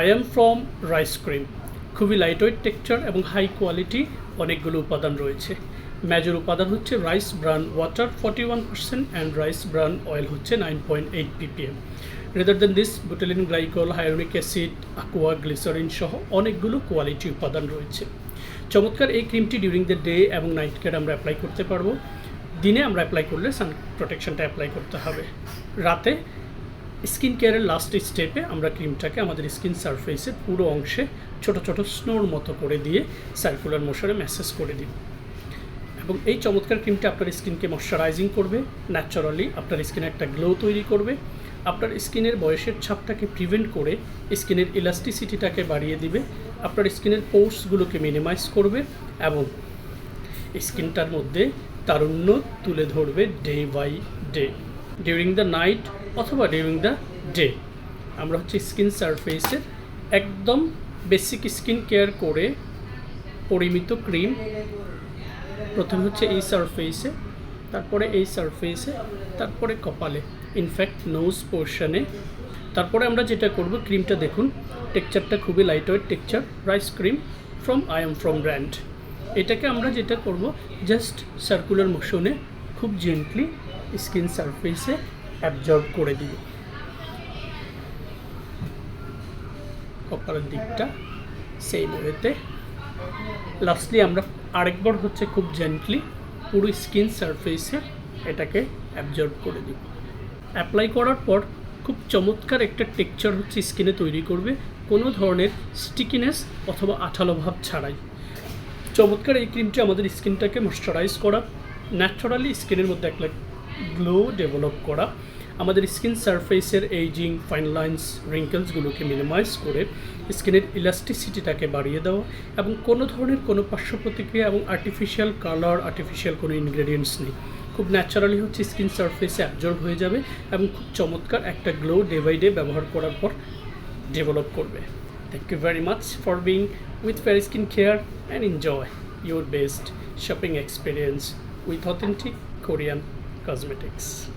I'm from rice cream. খুবই light weight texture এবং high quality অনেকগুলো উপাদান রয়েছে। মেজর উপাদান হচ্ছে rice bran water forty one percent and rice bran oil হচ্ছে nine point eight ppm rather than this butylene glycol hyaluronic acid aqua glycerin সহ অনেকগুলো কোয়ালিটি উপাদান রয়েছে। চমৎকার এই ক্রিমটি ডিউরিং দ্য ডে এবং নাইট কেয়ার আমরা অ্যাপ্লাই করতে পারব। দিনে আমরা অ্যাপ্লাই করলে সান প্রোটেকশনটা অ্যাপ্লাই করতে হবে। রাতে স্কিন কেয়ারের লাস্ট স্টেপে আমরা ক্রিমটাকে আমাদের স্কিন সারফেসের পুরো অংশে ছোট ছোট স্নোর মতো করে দিয়ে সার্কুলার মোশনে ম্যাসেজ করে দিব। এবং এই চমৎকার ক্রিমটা আপনার স্কিনকে ময়শ্চারাইজিং করবে ন্যাচারালি আপনার স্কিনে একটা গ্লো তৈরি করবে, আপনার স্কিনের বয়সের ছাপটাকে প্রিভেন্ট করে স্কিনের ইলাস্টিসিটিটাকে বাড়িয়ে দিবে, আপনার স্কিনের পোর্সগুলোকে মিনিমাইজ করবে এবং স্কিনটার মধ্যে তারুণ্য তুলে ধরবে day by day during the night অথবা ডিউরিং দ্য ডে আমরা হচ্ছে স্কিন সারফেসের একদম বেসিক স্কিন কেয়ার করে পরিমিত ক্রিম প্রথম হচ্ছে এই সারফেসে তারপরে এই সারফেসে তারপরে কপালে ইনফ্যাক্ট নোজ পোর্শনে তারপরে আমরা যেটা করব ক্রিমটা দেখুন টেক্সচারটা খুবই light weight texture rice cream from I'm from brand এটাকে আমরা যেটা করব জাস্ট সার্কুলার মোশনে খুব জেন্টলি স্কিন সারফেসে অ্যাবজর্ব করে দিব। কপালের দিকটা সেই ওয়েতে। লাস্টলি আমরা আরেকবার হচ্ছে খুব জেন্টলি পুরো স্কিন সারফেসে এটাকে অ্যাবজর্ব করে দিব অ্যাপ্লাই করার পর খুব চমৎকার একটা টেক্সচার হচ্ছে স্কিনে তৈরি করবে, কোনো ধরনের স্টিকিনেস অথবা আঠালো ভাব ছাড়াই। চমৎকার এই ক্রিমটি আমাদের স্কিনটাকে ময়শ্চারাইজ করা ন্যাচারালি স্কিনের মধ্যে একটা গ্লো ডেভেলপ করা। আমাদের স্কিন সারফেসের এইজিং ফাইন লাইন্স, রিঙ্কেলসগুলোকে মিনিমাইজ করে স্কিনের ইলাস্টিসিটিটাকে বাড়িয়ে দেওয়া এবং কোনো ধরনের কোনো পার্শ্ব প্রতিক্রিয়া এবং আর্টিফিশিয়াল কালার আর্টিফিশিয়াল কোনো ইনগ্রেডিয়েন্টস নেই। খুব ন্যাচারালি হচ্ছে স্কিন সারফেসে অ্যাবজর্ব হয়ে যাবে এবং খুব চমৎকার একটা গ্লো ডে বাই ডে ব্যবহার করার পর ডেভেলপ করবে। Thank you very much for being with fair skin care and enjoy your best shopping experience with authentic Korean cosmetics